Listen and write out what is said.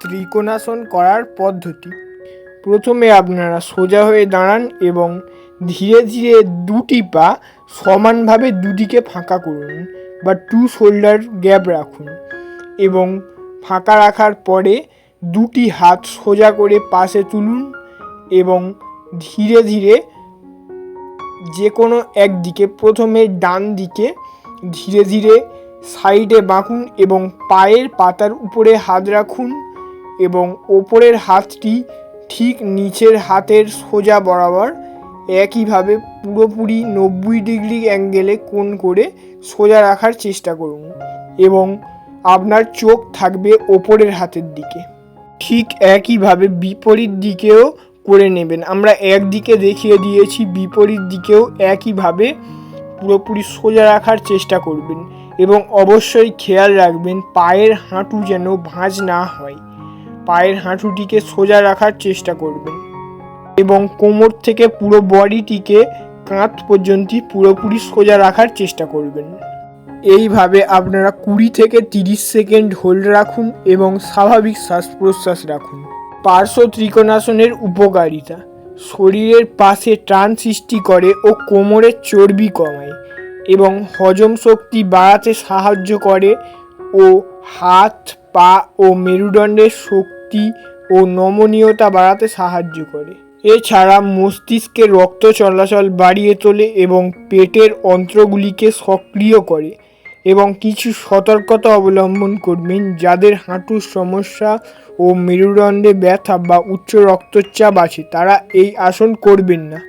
ত্রিকোণাসন করার পদ্ধতি। প্রথমে আপনারা সোজা হয়ে দাঁড়ান এবং ধীরে ধীরে দুটি পা সমানভাবে দুদিকে ফাঁকা করুন বা টু শোল্ডার গ্যাপ রাখুন এবং ফাঁকা রাখার পরে দুটি হাত সোজা করে পাশে তুলুন এবং ধীরে ধীরে যে কোনো একদিকে, প্রথমে ডান দিকে ধীরে ধীরে সাইডে বাঁকুন এবং পায়ের পাতার উপরে হাত রাখুন। এবং ওপরের হাতটি ঠিক নিচের হাতের সোজা বরাবর একইভাবে পুরোপুরি নব্বই ডিগ্রি অ্যাঙ্গেলে কোণ করে সোজা রাখার চেষ্টা করুন এবং আপনার চোখ থাকবে ওপরের হাতের দিকে। ঠিক একইভাবে বিপরীত দিকেও করে নেবেন। আমরা একদিকে দেখিয়ে দিয়েছি, বিপরীত দিকেও একইভাবে পুরোপুরি সোজা রাখার চেষ্টা করবেন এবং অবশ্যই খেয়াল রাখবেন, পায়ের হাঁটু যেন ভাঁজ না হয়। পায়ের হাঁটুটিকে সোজা রাখার চেষ্টা করবেন এবং কোমর থেকে পুরো বডিটিকে কাঁধ পর্যন্ত পুরোপুরি সোজা রাখার চেষ্টা করবেন। এইভাবে আপনারা কুড়ি থেকে তিরিশ সেকেন্ড হোল্ড রাখুন এবং স্বাভাবিক শ্বাস প্রশ্বাস রাখুন। পার্শ্ব ত্রিকোণাসনের উপকারিতা। শরীরের পাশে টান সৃষ্টি করে ও কোমরের চর্বি কমায় এবং হজম শক্তি বাড়াতে সাহায্য করে ও হাত, পা ও মেরুদণ্ডের শক্তি ও নমনীয়তা বাড়াতে সাহায্য করে। এছাড়া মস্তিষ্কে রক্ত চলাচল বাড়িয়ে তোলে এবং পেটের অন্ত্রগুলিকে সক্রিয় করে এবং কিছু সতর্কতা অবলম্বন করবেন যাদের হাঁটুর সমস্যা ও মেরুদণ্ডে ব্যথা বা উচ্চ রক্তচাপ আছে। তারা এই আসন করবেন না।